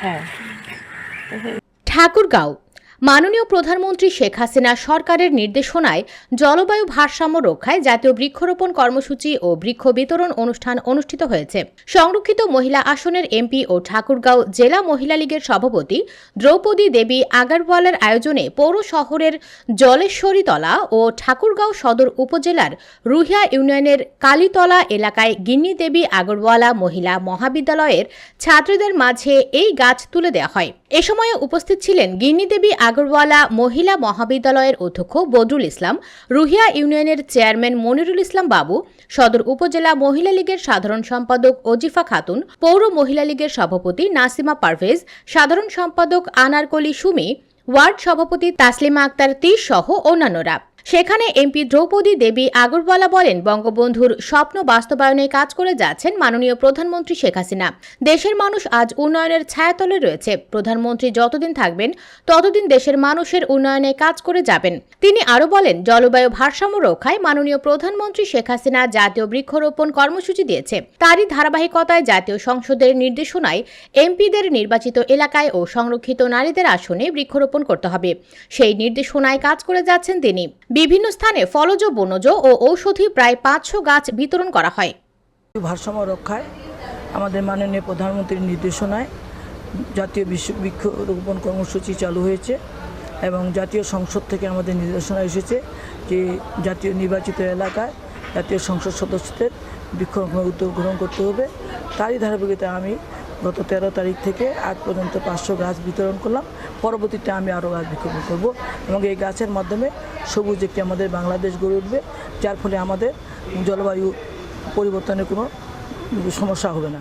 হ্যাঁ। ঠাকুরগাঁও। মাননীয় প্রধানমন্ত্রী শেখ হাসিনা সরকারের নির্দেশনায় জলবায়ু ভারসাম্য রক্ষায় জাতীয় বৃক্ষরোপণ কর্মসূচি ও বৃক্ষ বিতরণ অনুষ্ঠান অনুষ্ঠিত হয়েছে। সংরক্ষিত মহিলা আসনের এমপি ও ঠাকুরগাঁও জেলা মহিলা লীগের সভাপতি দ্রৌপদী দেবী আগারওয়ালের আয়োজনে পৌর শহরের জলেশ্বরীতলা ও ঠাকুরগাঁও সদর উপজেলার রুহিয়া ইউনিয়নের কালীতলা এলাকায় গিন্নি দেবী আগরওয়ালা মহিলা মহাবিদ্যালয়ের ছাত্রীদের মাঝে এই গাছ তুলে দেওয়া হয়। এ সময় উপস্থিত ছিলেন গিন্নি দেবী আগরওয়ালা মহিলা মহাবিদ্যালয়ের অধ্যক্ষ বদরুল ইসলাম, রুহিয়া ইউনিয়নের চেয়ারম্যান মনিরুল ইসলাম বাবু, সদর উপজেলা মহিলা লীগের সাধারণ সম্পাদক অজিফা খাতুন, পৌর মহিলা লীগের সভাপতি নাসিমা পারভেজ, সাধারণ সম্পাদক আনারকলি সুমি, ওয়ার্ড সভাপতি তাসলিমা আক্তার তীর সহ অন্যান্যরা। সেখানে এমপি দ্রৌপদী দেবী আগরওয়ালা বলেন, বঙ্গবন্ধুর স্বপ্ন বাস্তবায়নে কাজ করে যাচ্ছেন মাননীয় প্রধানমন্ত্রী শেখ হাসিনা। দেশের মানুষ আজ উন্নয়নের ছায়াতলে রয়েছে। প্রধানমন্ত্রী যতদিন থাকবেন, ততদিন দেশের মানুষের উন্নয়নে কাজ করে যাবেন। তিনি আরও বলেন, জলবায়ু ভারসাম্য রক্ষায় মাননীয় প্রধানমন্ত্রী শেখ হাসিনা জাতীয় বৃক্ষরোপণ কর্মসূচি দিয়েছে। তারই ধারাবাহিকতায় জাতীয় সংসদের নির্দেশনায় এমপিদের নির্বাচিত এলাকায় ও সংরক্ষিত নারীদের আসনে বৃক্ষরোপণ করতে হবে। সেই নির্দেশনায় কাজ করে যাচ্ছেন তিনি। বিভিন্ন স্থানে ফলজ বনজ ও ঔষধি প্রায় পাঁচশো গাছ বিতরণ করা হয়। ভারসাম্য রক্ষায় আমাদের মাননীয় প্রধানমন্ত্রীর নির্দেশনায় জাতীয় বিশ্ব বৃক্ষরোপণ কর্মসূচি চালু হয়েছে এবং জাতীয় সংসদ থেকে আমাদের নির্দেশনা এসেছে যে জাতীয় নির্বাচিত এলাকায় জাতীয় সংসদ সদস্যদের বৃক্ষরোপণ উদ্যোগ গ্রহণ করতে হবে। তারই ধারাবাহিকতায় আমি গত তেরো তারিখ থেকে আজ পর্যন্ত পাঁচশো গাছ বিতরণ করলাম। পরবর্তীতে আমি আরও গাছ বিক্ষোভ করব এবং এই গাছের মাধ্যমে সবুজ একটি আমাদের বাংলাদেশ গড়ে উঠবে, যার ফলে আমাদের জলবায়ু পরিবর্তনের কোনো সমস্যা হবে না।